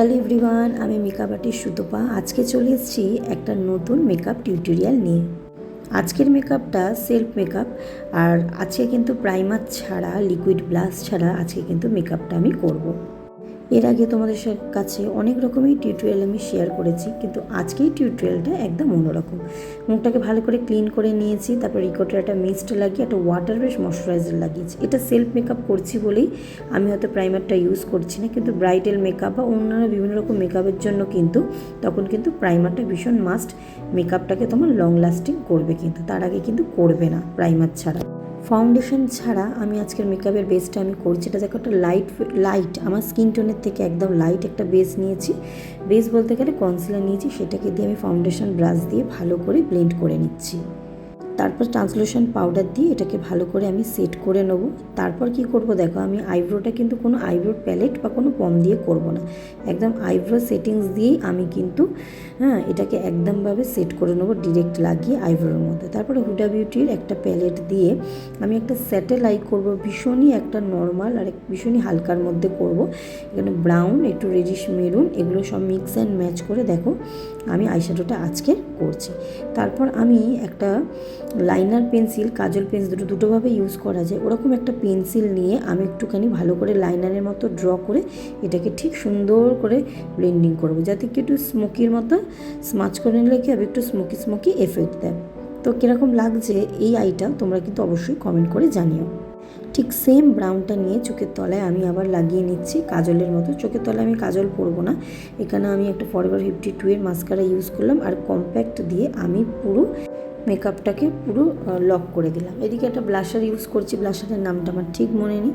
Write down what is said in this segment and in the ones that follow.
Hello everyone আমি makeup artist Sutapa আজকে চলে এসেছি একটা নতুন মেকআপ টিউটোরিয়াল নিয়ে আজকের মেকআপটা সেলফ মেকআপ আর আজকে কিন্তু প্রাইমার ছাড়া লিকুইড ব্লাশ ছাড়া আজকে কিন্তু মেকআপটা আমি করব। এর আগে তোমাদের কাছে অনেক রকমই টিউটোরিয়াল আমি শেয়ার করেছি, কিন্তু আজকেই টিউটোরিয়ালটা একদম অন্যরকম। মুখটাকে ভালো করে ক্লিন করে নিয়েছি, তারপর রিকোটার একটা মিস্ট লাগিয়ে একটা ওয়াটার বেস ময়শ্চারাইজার লাগিয়েছি। এটা সেলফ মেকআপ করছি বলেই আমি হয়তো প্রাইমারটা ইউজ করছি না, কিন্তু ব্রাইডাল মেকআপ বা অন্যান্য বিভিন্ন রকম মেকআপের জন্য কিন্তু তখন কিন্তু প্রাইমারটা ভীষণ মাস্ট মেকআপটাকে তোমার লং লাস্টিং করবে কিন্তু, তার আগে কিন্তু করবে না প্রাইমার ছাড়া। ফাউন্ডেশন ছাড়া আমি আজকের মেকআপের বেসটা আমি করছি। এটা দেখো একটা লাইট লাইট আমার স্কিন টোনের থেকে একদম লাইট একটা বেস নিয়েছি। বেস বলতে গেলে কনসিলার নিয়েছি। সেটাকে দিয়ে আমি ফাউন্ডেশন ব্রাশ দিয়ে ভালো করে ব্লেন্ড করে নিচ্ছি। তারপর ট্রান্সলুশন পাউডার দিয়ে এটাকে ভালো করে আমি সেট করে নেব। তারপর কি করব দেখো, আমি আইব্রোটা কিন্তু কোনো আইব্রো প্যালেট বা কোনো পম দিয়ে করব না। একদম আইব্রো সেটিংস দিয়েই আমি কিন্তু হ্যাঁ এটাকে একদমভাবে সেট করে নেব, ডিরেক্ট লাগিয়ে আইব্রোর মধ্যে। তারপরে হুডা বিউটির একটা প্যালেট দিয়ে আমি একটা স্যাটেল আই করব, ভীষণই একটা নর্মাল আর ভীষণই হালকার মধ্যে করব। এখানে ব্রাউন, একটু রেডিশ মেরুন, এগুলো সব মিক্স অ্যান্ড ম্যাচ করে দেখো, আমি আইশ্যাডোটা আজকে করছি। তারপর আমি একটা লাইনার পেন্সিল কাজল পেন্সিল দুটো দুটোভাবে ইউজ করা যায়। ওরকম একটা পেন্সিল নিয়ে আমি একটুখানি ভালো করে লাইনারের মতো ড্র করে এটাকে ঠিক সুন্দর করে ব্লেন্ডিং করব। যাতে কি একটু স্মোকির মতো স্মাচ করে নিলে কি হবে? একটু স্মোকি স্মোকি এফেক্ট দেয়। তো কীরকম লাগছে এই আইটা তোমরা কিন্তু অবশ্যই কমেন্ট করে জানিও। ঠিক সেম ব্রাউনটা নিয়ে চোখের তলায় আমি আবার লাগিয়ে নিচ্ছি কাজলের মতো। চোখের তলায় আমি কাজল পরবো না। এখানে আমি একটা ফরএভার ফিফটি টু এর মাস্কারা ইউজ করলাম। আর কম্প্যাক্ট দিয়ে আমি পুরো মেকআপটাকে পুরো লক করে দিলাম। এদিকে একটা ব্লাশার ইউজ করছি ব্লাশারের নামটা আমার ঠিক মনে নেই।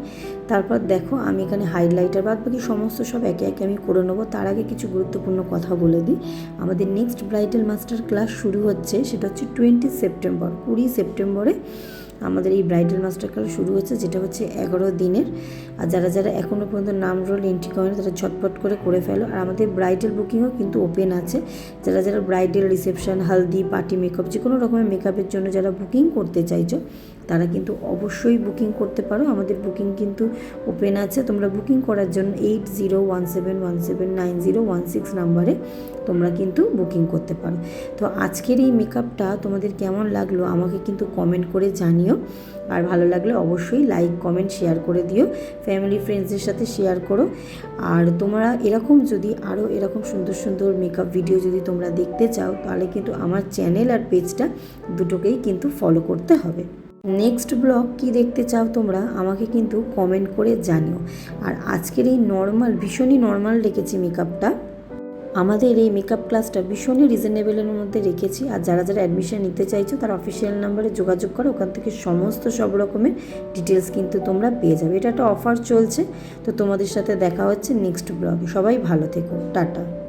তারপর দেখো, আমি এখানে হাইলাইটার বাদ বাকি সমস্ত সব একে একে আমি করে নেব। তার আগে কিছু গুরুত্বপূর্ণ কথা বলে দিই। আমাদের নেক্সট ব্রাইডাল মাস্টার ক্লাস শুরু হচ্ছে, সেটা হচ্ছে টোয়েন্টি সেপ্টেম্বর কুড়ি সেপ্টেম্বরে আমাদের এই ব্রাইডাল মাস্টার ক্লাস শুরু হচ্ছে, যেটা হচ্ছে এগারো দিনের। আর যারা যারা এখনও পর্যন্ত নাম রোল এন্ট্রি করেনি, তারা ঝটপট করে করে ফেলো। আর আমাদের ব্রাইডাল বুকিংও কিন্তু ওপেন আছে। যারা যারা bridal reception, haldi, party makeup যে কোনো রকমের মেকআপের জন্য যারা বুকিং করতে চাইছো, তারা কিন্তু অবশ্যই বুকিং করতে পারো। আমাদের বুকিং কিন্তু ওপেন আছে। তোমরা বুকিং করার জন্য eight zero one seven one seven nine zero one six নাম্বারে। তোমরা কিন্তু বুকিং করতে পারো। তো আজকের এই মেকআপটা তোমাদের কেমন লাগল আমাকে কিন্তু কমেন্ট করে জানিও। আর ভালো লাগলে অবশ্যই লাইক কমেন্ট শেয়ার করে দিও। ফ্যামিলি ফ্রেন্ডসদের সাথে শেয়ার করো। আর তোমরা এরকম যদি আরও এরকম সুন্দর সুন্দর মেকআপ ভিডিও যদি তোমরা দেখতে চাও, তাহলে কিন্তু আমার চ্যানেল আর পেজটা দুটোকেই কিন্তু ফলো করতে হবে। নেক্সট ব্লগ কি দেখতে চাও তোমরা, আমাকে কিন্তু কমেন্ট করে জানিও। আর আজকের এই নর্মাল ভীষণই নর্মাল রেখেছি মেকআপটা আমাদের এই মেকআপ ক্লাসটা ভীষণই রিজনেবলের মধ্যে রেখেছি। আর যারা যারা অ্যাডমিশন নিতে চাইছো, তারা অফিসিয়াল নাম্বারে যোগাযোগ করো। ওখান থেকে সমস্ত সব রকমের ডিটেলস কিন্তু তোমরা পেয়ে যাবে। এটা একটা অফার চলছে। তো তোমাদের সাথে দেখা হচ্ছে নেক্সট ব্লগে সবাই ভালো থেকো। টাটা।